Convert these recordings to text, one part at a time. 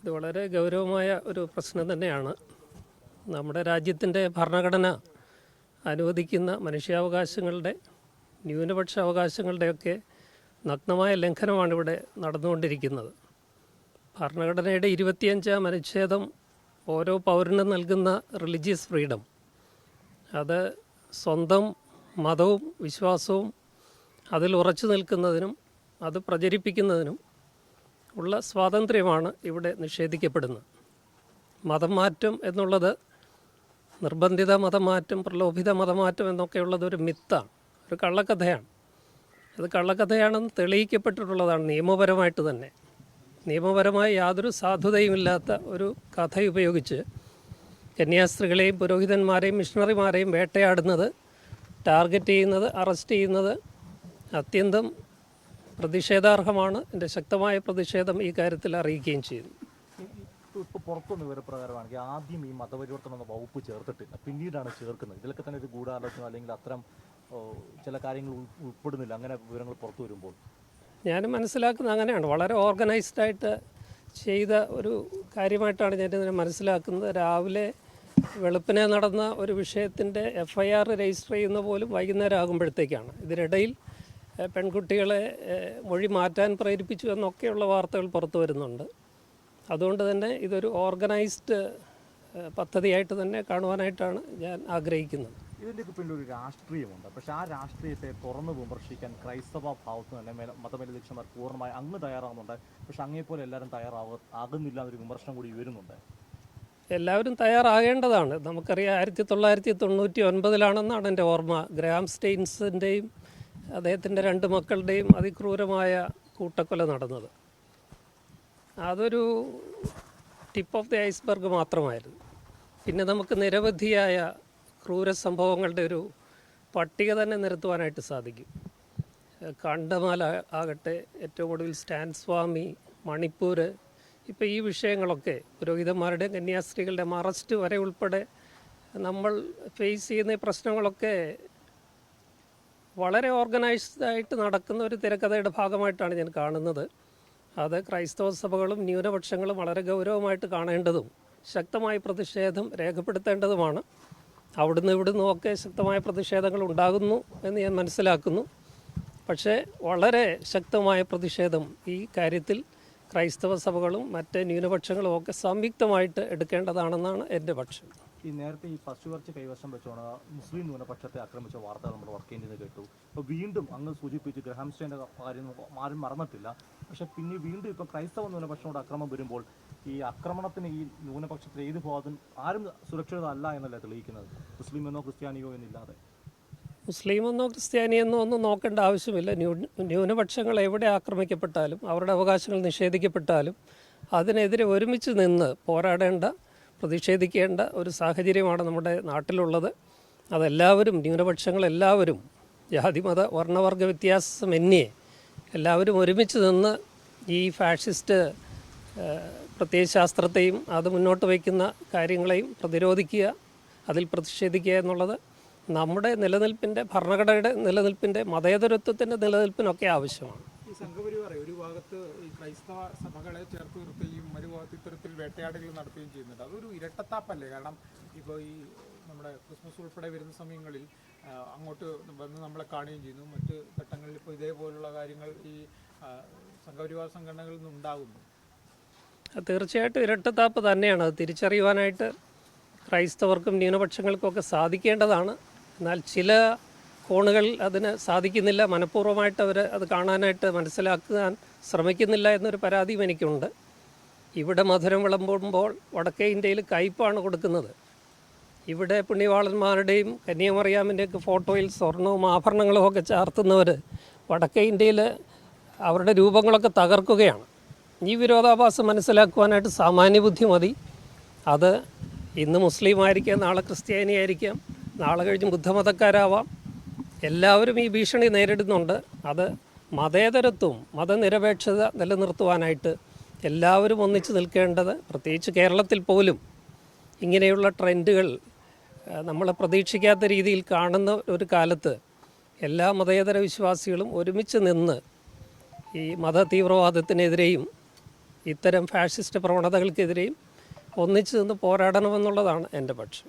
ഇത് വളരെ ഗൗരവമായ ഒരു പ്രശ്നം തന്നെയാണ്. നമ്മുടെ രാജ്യത്തിന്റെ ഭരണഘടന അനുവദിക്കുന്ന മനുഷ്യാവകാശങ്ങളുടെ ന്യൂനപക്ഷ അവകാശങ്ങളുടെയൊക്കെ നഗ്നമായ ലംഘനമാണ് ഇവിടെ നടന്നുകൊണ്ടിരിക്കുന്നത്. ഭരണഘടനയുടെ ഇരുപത്തിയഞ്ചാം അനുച്ഛേദം ഓരോ പൗരനും നൽകുന്ന റിലീജിയസ് ഫ്രീഡം അത് സ്വന്തം മതവും വിശ്വാസവും അതിൽ ഉറച്ചു നിൽക്കുന്നതിനും അത് പ്രചരിപ്പിക്കുന്നതിനും ഉള്ള സ്വാതന്ത്ര്യമാണ് ഇവിടെ നിഷേധിക്കപ്പെടുന്നത്. മതം മാറ്റം എന്നുള്ളത് നിർബന്ധിത മതമാറ്റം പ്രലോഭിത മതമാറ്റം എന്നൊക്കെയുള്ളത് ഒരു മിത്താണ് ഒരു കള്ളക്കഥയാണ്. അത് കള്ളക്കഥയാണെന്ന് തെളിയിക്കപ്പെട്ടിട്ടുള്ളതാണ് നിയമപരമായിട്ട് തന്നെ. നിയമപരമായി യാതൊരു സാധുതയുമില്ലാത്ത ഒരു കഥ ഉപയോഗിച്ച് കന്യാസ്ത്രീകളെയും പുരോഹിതന്മാരെയും മിഷണറിമാരെയും വേട്ടയാടുന്നത് ടാർഗറ്റ് ചെയ്യുന്നത് അറസ്റ്റ് ചെയ്യുന്നത് അത്യന്തം പ്രതിഷേധാർഹമാണ്. എന്റെ ശക്തമായ പ്രതിഷേധം ഈ കാര്യത്തിൽ അറിയിക്കുകയും ചെയ്തു. ഇപ്പോൾ പുറത്തുനിന്ന് വിവരപ്രകാരമാണെങ്കിൽ ആദ്യം ഈ മതപരിവർത്തനം എന്ന വകുപ്പ് ചേർത്തിട്ടില്ല. പിന്നീടാണ് ചേർക്കുന്നത്. ഇതിലൊക്കെ തന്നെ ഒരു ഗൂഢാലോചന അല്ലെങ്കിൽ അത്തരം ചില കാര്യങ്ങൾ ഉൾ- ഉൾപ്പെടുന്നില്ല. അങ്ങനെ വിവരങ്ങൾ പുറത്തു വരുമ്പോൾ. ഞാൻ മനസ്സിലാക്കുന്നത് അങ്ങനെയാണ്. വളരെ ഓർഗനൈസ്ഡ് ആയിട്ട് ചെയ്ത ഒരു കാര്യമായിട്ടാണ് ഞാനിതിനെ മനസ്സിലാക്കുന്നത്. രാവിലെ വെളുപ്പിനെ നടന്ന ഒരു വിഷയത്തിന്റെ എഫ് ഐ ആർ രജിസ്റ്റർ ചെയ്യുന്ന പോലും വൈകുന്നേരം ആകുമ്പോഴത്തേക്കാണ്. ഇതിനിടയിൽ പെൺകുട്ടികളെ മൊഴി മാറ്റാൻ പ്രേരിപ്പിച്ചു എന്നൊക്കെയുള്ള വാർത്തകൾ പുറത്തു വരുന്നുണ്ട്. അതുകൊണ്ട് തന്നെ ഇതൊരു ഓർഗനൈസ്ഡ് പദ്ധതിയായിട്ട് തന്നെ കാണുവാനായിട്ടാണ് ഞാൻ ആഗ്രഹിക്കുന്നത്. ഇതിന്റെയൊക്കെ പിന്നിൽ ഒരു രാഷ്ട്രീയമുണ്ട്. പക്ഷേ ആ രാഷ്ട്രീയത്തെ തുറന്ന് വിമർശിക്കാൻ ക്രൈസ്തവ ഭാവത്ത് തന്നെ മേല മതമേലധ്യക്ഷന്മാർ പൂർണമായി അങ്ങ് തയ്യാറാകുന്നുണ്ട് പക്ഷേ അങ്ങേപ്പോലെ എല്ലാവരും തയ്യാറാവ ആകുന്നില്ല എന്നൊരു വിമർശനം കൂടി ഉയരുന്നുണ്ട് എല്ലാവരും തയ്യാറാകേണ്ടതാണ്. നമുക്കറിയാം ആയിരത്തി തൊള്ളായിരത്തി തൊണ്ണൂറ്റി ഒൻപതിലാണെന്നാണ് എന്റെ ഓർമ്മ. ഗ്രാം സ്റ്റെയിൻസിന്റെയും അദ്ദേഹത്തിന്റെ രണ്ട് മക്കളുടെയും അതിക്രൂരമായ കൂട്ടക്കൊല നടന്നത്. അതൊരു ടിപ്പ് ഓഫ് ദി ഐസ്ബർഗ് മാത്രമായിരുന്നു. പിന്നെ നമുക്ക് നിരവധിയായ ക്രൂര സംഭവങ്ങളുടെ ഒരു പട്ടിക തന്നെ നിരത്തുവാനായിട്ട് സാധിക്കും. കണ്ടമാല ആകട്ടെ ഏറ്റവും ഒടുവിൽ സ്റ്റാൻ സ്വാമി മണിപ്പൂർ ഇപ്പോൾ ഈ വിഷയങ്ങളൊക്കെ പുരോഹിതന്മാരുടെയും കന്യാസ്ത്രീകളുടെ അറസ്റ്റ് വരെ ഉൾപ്പെടെ നമ്മൾ ഫേസ് ചെയ്യുന്ന പ്രശ്നങ്ങളൊക്കെ വളരെ ഓർഗനൈസ്ഡ് ആയിട്ട് നടക്കുന്ന ഒരു തിരക്കഥയുടെ ഭാഗമായിട്ടാണ് ഞാൻ കാണുന്നത്. അത് ക്രൈസ്തവ സഭകളും ന്യൂനപക്ഷങ്ങളും വളരെ ഗൗരവമായിട്ട് കാണേണ്ടതും ശക്തമായ പ്രതിഷേധം രേഖപ്പെടുത്തേണ്ടതുമാണ്. അവിടുന്ന് ഇവിടുന്നും ഒക്കെ ശക്തമായ പ്രതിഷേധങ്ങൾ ഉണ്ടാകുന്നു എന്ന് ഞാൻ മനസ്സിലാക്കുന്നു. പക്ഷേ വളരെ ശക്തമായ പ്രതിഷേധം ഈ കാര്യത്തിൽ ക്രൈസ്തവ സഭകളും മറ്റ് ന്യൂനപക്ഷങ്ങളും ഒക്കെ സംയുക്തമായിട്ട് എടുക്കേണ്ടതാണെന്നാണ് എന്റെ പക്ഷം. ഈ നേരത്തെ ഈ പശുവർച്ച കൈവശം വെച്ചോണ മുസ്ലിം ന്യൂനപക്ഷത്തെ ആക്രമിച്ച വാർത്തകൾ നമ്മൾ വർക്ക് ചെയ്യുന്നത് കേട്ടു. അപ്പോൾ വീണ്ടും അങ്ങ് സൂചിപ്പിച്ച് ഗ്രഹാംസ്റ്റേന്റെ കാര്യം ആരും മറന്നിട്ടില്ല. പക്ഷെ പിന്നെ വീണ്ടും ഇപ്പോൾ ക്രൈസ്തവ ന്യൂനപക്ഷത്തോട് അക്രമം വരുമ്പോൾ ഈ ആക്രമണത്തിന് ഈ ന്യൂനപക്ഷത്തിൽ ഏത് ഭാഗത്തും ആരും സുരക്ഷിതമല്ല എന്നല്ലേ തെളിയിക്കുന്നത്? മുസ്ലിം എന്നോ ക്രിസ്ത്യാനിയോ എന്നില്ലാതെ. മുസ്ലിമെന്നോ ക്രിസ്ത്യാനിയെന്നോ ഒന്നും നോക്കേണ്ട ആവശ്യമില്ല. ന്യൂ ന്യൂനപക്ഷങ്ങൾ എവിടെ ആക്രമിക്കപ്പെട്ടാലും അവരുടെ അവകാശങ്ങൾ നിഷേധിക്കപ്പെട്ടാലും അതിനെതിരെ ഒരുമിച്ച് നിന്ന് പോരാടേണ്ട പ്രതിഷേധിക്കേണ്ട ഒരു സാഹചര്യമാണ് നമ്മുടെ നാട്ടിലുള്ളത്. അതെല്ലാവരും ന്യൂനപക്ഷങ്ങളെല്ലാവരും ജാതി ജാതിമത വർണവർഗ വ്യത്യാസമെന്യേ എല്ലാവരും ഒരുമിച്ച് നിന്ന് ഈ ഫാഷിസ്റ്റ് പ്രത്യയശാസ്ത്രത്തെയും അത് മുന്നോട്ട് വയ്ക്കുന്ന കാര്യങ്ങളെയും പ്രതിരോധിക്കുക അതിൽ പ്രതിഷേധിക്കുക എന്നുള്ളത് നമ്മുടെ നിലനിൽപ്പിന്റെ ഭരണഘടനയുടെ നിലനിൽപ്പിന്റെ മതേതരത്വത്തിന്റെ നിലനിൽപ്പിനൊക്കെ ആവശ്യമാണ്. ഈ സംഘപരിവാറെ ഒരു ഭാഗത്ത് ക്രൈസ്തവ സഭകളെ ചേർത്ത് നിർത്തുകയും മറുഭാഗത്ത് ഇത്തരത്തിൽ വേട്ടയാടലുകൾ നടത്തുകയും ചെയ്യുന്നുണ്ട്. അതൊരു ഇരട്ടത്താപ്പല്ലേ? കാരണം ഇപ്പോൾ ഈ നമ്മുടെ ക്രിസ്മസ് ഉൾപ്പെടെ വരുന്ന സമയങ്ങളിൽ അങ്ങോട്ട് വന്ന് നമ്മളെ കാണുകയും ചെയ്യുന്നു. മറ്റ് ഘട്ടങ്ങളിൽ ഇപ്പോൾ ഇതേപോലുള്ള കാര്യങ്ങൾ ഈ സംഘപരിവാർ സംഘടനകളിൽ നിന്ന് ഉണ്ടാകുന്നു. അത് തീർച്ചയായിട്ടും ഇരട്ടത്താപ്പ് തന്നെയാണ്. അത് തിരിച്ചറിയുവാനായിട്ട് ക്രൈസ്തവർക്കും ന്യൂനപക്ഷങ്ങൾക്കും ഒക്കെ സാധിക്കേണ്ടതാണ്. എന്നാൽ ചില കോണുകൾ അതിന് സാധിക്കുന്നില്ല. മനഃപൂർവമായിട്ട് അവർ അത് കാണാനായിട്ട് മനസ്സിലാക്കാൻ ശ്രമിക്കുന്നില്ല എന്നൊരു പരാതിയും എനിക്കുണ്ട്. ഇവിടെ മധുരം വിളമ്പുമ്പോൾ വടക്കേ ഇന്ത്യയിൽ കയ്പാണ് കൊടുക്കുന്നത്. ഇവിടെ പുണ്യവാളന്മാരുടെയും കന്യാമറിയാമിന്റെയൊക്കെ ഫോട്ടോയിൽ സ്വർണവും ആഭരണങ്ങളും ഒക്കെ ചാർത്തുന്നവർ വടക്കേ ഇന്ത്യയിൽ അവരുടെ രൂപങ്ങളൊക്കെ തകർക്കുകയാണ്. ഈ വിരോധാഭാസം മനസ്സിലാക്കുവാനായിട്ട് സാമാന്യ ബുദ്ധി മതി. അത് ഇന്ന് മുസ്ലിം ആയിരിക്കാം നാളെ ക്രിസ്ത്യാനി ആയിരിക്കാം നാളെ കഴിഞ്ഞ് ബുദ്ധമതക്കാരാവാം. എല്ലാവരും ഈ ഭീഷണി നേരിടുന്നുണ്ട്. അത് മതേതരത്വം മതനിരപേക്ഷത നിലനിർത്തുവാനായിട്ട് എല്ലാവരും ഒന്നിച്ച് നിൽക്കേണ്ടത് പ്രത്യേകിച്ച് കേരളത്തിൽ പോലും ഇങ്ങനെയുള്ള ട്രെൻഡുകൾ നമ്മൾ പ്രതീക്ഷിക്കാത്ത രീതിയിൽ കാണുന്ന ഒരു കാലത്ത് എല്ലാ മതേതര വിശ്വാസികളും ഒരുമിച്ച് നിന്ന് ഈ മത തീവ്രവാദത്തിനെതിരെയും ഇത്തരം ഫാഷിസ്റ്റ് പ്രവണതകൾക്കെതിരെയും ഒന്നിച്ചു നിന്ന് പോരാടണമെന്നുള്ളതാണ് എന്റെ പക്ഷം.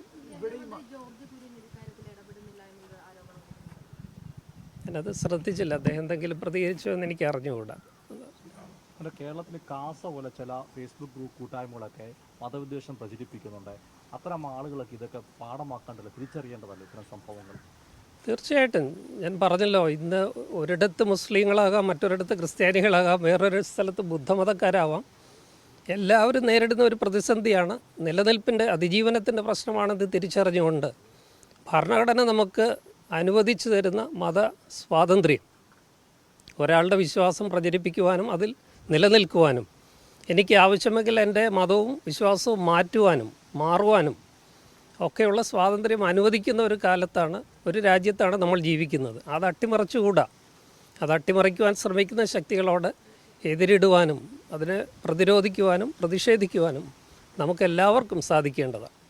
ഞാനത് ശ്രദ്ധിച്ചില്ല. അദ്ദേഹം എന്തെങ്കിലും പ്രതികരിച്ചോ എന്ന് എനിക്ക് അറിഞ്ഞുകൂടാ. അല്ല കേരളത്തിൽ കാസ പോലെ ചില ഫേസ്ബുക്ക് ഗ്രൂപ്പ് കൂട്ടായ്മകളൊക്കെ മതവിദ്വേഷം പ്രചരിപ്പിക്കുന്നുണ്ട്. അത്തരം ആളുകളൊക്കെ ഇതൊക്കെ പാഠമാക്കേണ്ടല്ലോ തിരിച്ചറിയേണ്ടതല്ലോ ഇത്തരം സംഭവങ്ങൾ? തീർച്ചയായിട്ടും. ഞാൻ പറഞ്ഞല്ലോ ഇന്ന് ഒരിടത്ത് മുസ്ലിങ്ങളാകാം മറ്റൊരിടത്ത് ക്രിസ്ത്യാനികളാകാം വേറൊരു സ്ഥലത്ത് ബുദ്ധമതക്കാരാവാം. എല്ലാവരും നേരിടുന്ന ഒരു പ്രതിസന്ധിയാണ്. നിലനിൽപ്പിന്റെ അതിജീവനത്തിന്റെ പ്രശ്നമാണെന്ന് തിരിച്ചറിഞ്ഞുകൊണ്ട് ഭരണഘടന നമുക്ക് അനുവദിച്ചു തരുന്ന മത സ്വാതന്ത്ര്യം. ഒരാളുടെ വിശ്വാസം പ്രചരിപ്പിക്കുവാനും അതിൽ നിലനിൽക്കുവാനും എനിക്ക് ആവശ്യമെങ്കിൽ എന്റെ മതവും വിശ്വാസവും മാറ്റുവാനും മാറുവാനും ഒക്കെയുള്ള സ്വാതന്ത്ര്യം അനുവദിക്കുന്ന ഒരു കാലത്താണ് ഒരു രാജ്യത്താണ് നമ്മൾ ജീവിക്കുന്നത്. അത് അട്ടിമറിച്ചുകൂടാ. അത് അട്ടിമറിക്കുവാൻ ശ്രമിക്കുന്ന ശക്തികളോട് എതിരിടുവാനും അതിനെ പ്രതിരോധിക്കുവാനും പ്രതിഷേധിക്കുവാനും നമുക്കെല്ലാവർക്കും സാധിക്കേണ്ടതാണ്.